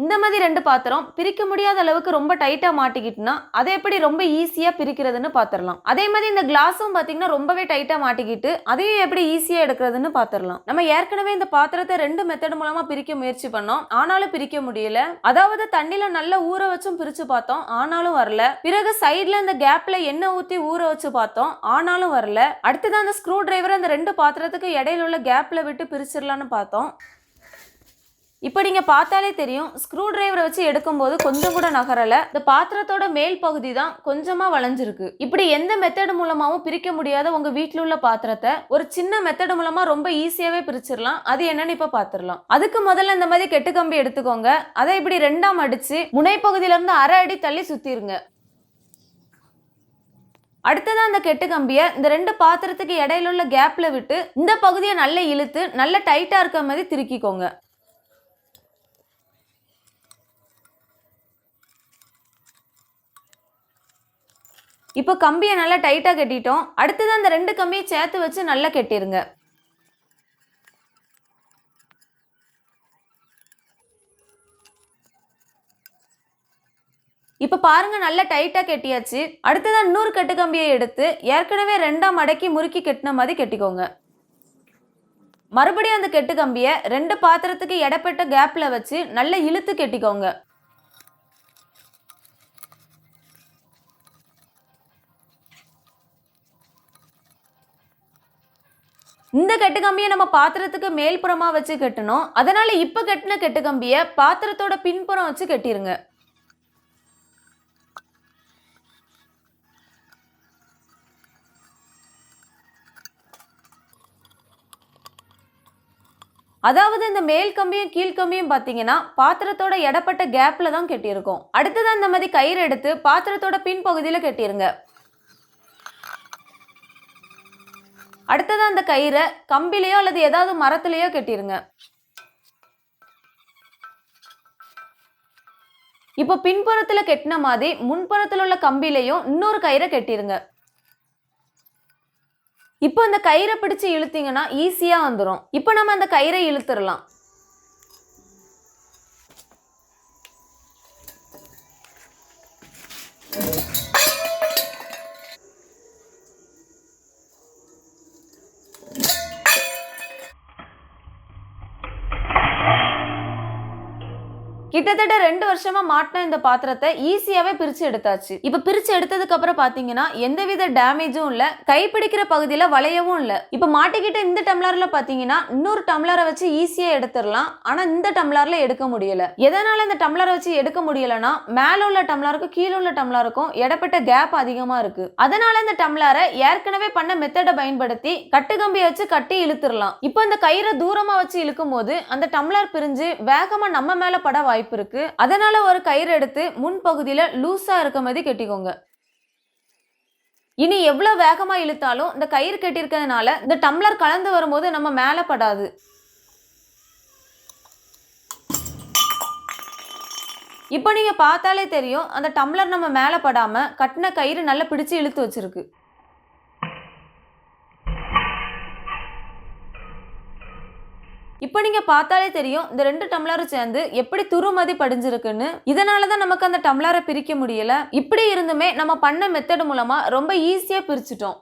இந்த மாதிரி ரெண்டு பாத்திரம் பிரிக்க முடியாத அளவுக்கு ரொம்ப டைட்டா மாட்டிக்கிட்டுனா அதை எப்படி ரொம்ப ஈஸியா பிரிக்கிறதுன்னு பாத்திரலாம். அதே மாதிரி இந்த கிளாஸும் பாத்தீங்கன்னா ரொம்பவே டைட்டா மாட்டிக்கிட்டு அதையும் எப்படி ஈஸியா எடுக்கிறதுன்னு பாத்திரலாம். நம்ம ஏற்கனவே இந்த பாத்திரத்தை ரெண்டு மெத்தட் மூலமா பிரிக்க முயற்சி பண்ணோம். ஆனாலும் பிரிக்க முடியல. அதாவது தண்ணியில் நல்லா ஊற வச்சும் பிரிச்சு பார்த்தோம். ஆனாலும் வரல. பிறகு சைடில் இந்த கேப்ல எண்ணெய் ஊத்தி ஊற வச்சு பார்த்தோம். ஆனாலும் வரல. அடுத்ததான் அந்த ஸ்க்ரூ டிரைவர் அந்த ரெண்டு பாத்திரத்துக்கு இடையில உள்ள கேப்ல விட்டு பிரிச்சிடலாம்னு பார்த்தோம். இப்போ நீங்கள் பார்த்தாலே தெரியும் ஸ்க்ரூ டிரைவரை வச்சு எடுக்கும்போது கொஞ்சம் கூட நகரலை. இந்த பாத்திரத்தோட மேல் பகுதி தான் கொஞ்சமாக வளைஞ்சிருக்கு. இப்படி எந்த மெத்தடு மூலமாகவும் பிரிக்க முடியாத உங்கள் வீட்டில் உள்ள பாத்திரத்தை ஒரு சின்ன மெத்தடு மூலமாக ரொம்ப ஈஸியாகவே பிரிச்சிடலாம் அது என்னன்னு இப்போ பார்த்துடலாம் அதுக்கு முதல்ல இந்த மாதிரி கெட்டு கம்பி எடுத்துக்கோங்க. அதை இப்படி ரெண்டாம் அடித்து முனைப்பகுதியிலேருந்து அரை அடி தள்ளி சுற்றிருங்க அடுத்ததான் அந்த கெட்டு கம்பியை இந்த ரெண்டு பாத்திரத்துக்கு இடையில உள்ள கேப்ல விட்டு இந்த பகுதியை நல்லா இழுத்து நல்ல டைட்டா இருக்க மாதிரி திருக்கிக்கோங்க. இப்போ கம்பியை நல்லா டைட்டாக கட்டிட்டோம். அடுத்தது அந்த ரெண்டு கம்பியை சேர்த்து வச்சு நல்லா கட்டிருங்க. இப்போ பாருங்க நல்லா டைட்டாக கட்டியாச்சு. அடுத்ததான் இன்னொரு கட்டு கம்பியை எடுத்து ஏற்கனவே ரெண்டாம் மடக்கி முறுக்கி கட்டின மாதிரி கட்டிக்கோங்க. மறுபடியும் அந்த கெட்டு கம்பியை ரெண்டு பாத்திரத்துக்கு இடப்பட்ட கேப்பில் வச்சு நல்லா இழுத்து கட்டிக்கோங்க. இந்த கெட்டுக்கம்பியை நம்ம பாத்திரத்துக்கு மேல்புறமா வச்சு கட்டணும். அதனால இப்ப கட்டின கெட்டு பாத்திரத்தோட பின்புறம் வச்சு கட்டிருங்க. அதாவது இந்த மேல் கம்பியும் கீழ் கம்பியும் பார்த்தீங்கன்னா பாத்திரத்தோட எடப்பட்ட கேப்பில் தான் கட்டியிருக்கோம். அடுத்ததான் இந்த மாதிரி கயிறு எடுத்து பாத்திரத்தோட பின்பகுதியில் கட்டிருங்க. அடுத்தது அந்த கயிறை கம்பிலேயோ அல்லது ஏதாவது மரத்துலேயோ கட்டிருங்க. இப்போ பின்புறத்தில் கெட்டின மாதிரி முன்புறத்தில் உள்ள கம்பிலையும் இன்னொரு கயிறை கட்டிடுங்க இப்போ அந்த கயிறை பிடிச்சு இழுத்தீங்கன்னா ஈஸியாக வந்துடும் இப்போ நம்ம அந்த கயிறை இழுத்துடலாம் கிட்டத்தட்ட ரெண்டு வருஷமா மாட்டின இந்த பாத்திரத்தை ஈஸியாவே பிரிச்சு எடுத்தாச்சு. இப்ப பிரிச்சு எடுத்ததுக்கு அப்புறம் பாத்தீங்கன்னா எந்தவித டேமேஜும் இல்ல கைப்பிடிக்கிற பகுதியில வளையவும் இல்ல. இப்ப மாட்டிக்கிட்ட இந்த டம்ளர்ல பாத்தீங்கன்னா இன்னொரு டம்ளரை வச்சு ஈஸியா எடுத்துடலாம். ஆனா இந்த டம்ளர்ல எடுக்க முடியல. எதனால இந்த டம்ளரை வச்சு எடுக்க முடியலன்னா மேல உள்ள டம்ளருக்கும் கீழே உள்ள டம்ளருக்கும் இடப்பட்ட கேப் அதிகமா இருக்கு. அதனால இந்த டம்ளரை ஏற்கனவே பண்ண மெத்தடை பயன்படுத்தி கட்டுக்கம்பியை வச்சு கட்டி இழுத்துடலாம். இப்போ இந்த கயிறை தூரமா வச்சு இழுக்கும் போது அந்த டம்ளர் பிரிஞ்சு வேகமா நம்ம மேல பட வாய்ப்பு இருக்கு. அதனால ஒரு கயிறு எடுத்து முன்பகுதியில லூஸா இருக்க மாதிரி கட்டிக்கோங்க. இனி எவ்வளவு வேகமா இழுத்தாலும் இந்த கயிறு கட்டியிருக்கிறதுனால இந்த டம்ளர் கலந்து வரும்போது நம்ம மேலே படாது. இப்போ நீங்கள் பார்த்தாலே தெரியும் அந்த டம்ளர் நம்ம மேலே படாமல் கட்டின கயிறு நல்லா பிடிச்சு இழுத்து வச்சிருக்கு. இப்போ நீங்க பார்த்தாலே தெரியும் இந்த ரெண்டு டம்ளரும் சேர்ந்து எப்படி துருமதி படிஞ்சிருக்குன்னு. இதனால தான் நமக்கு அந்த டம்ளரை பிரிக்க முடியல. இப்படி இருந்துமே நம்ம பண்ண மெத்தட் மூலமா ரொம்ப ஈஸியா பிரிச்சிட்டோம்.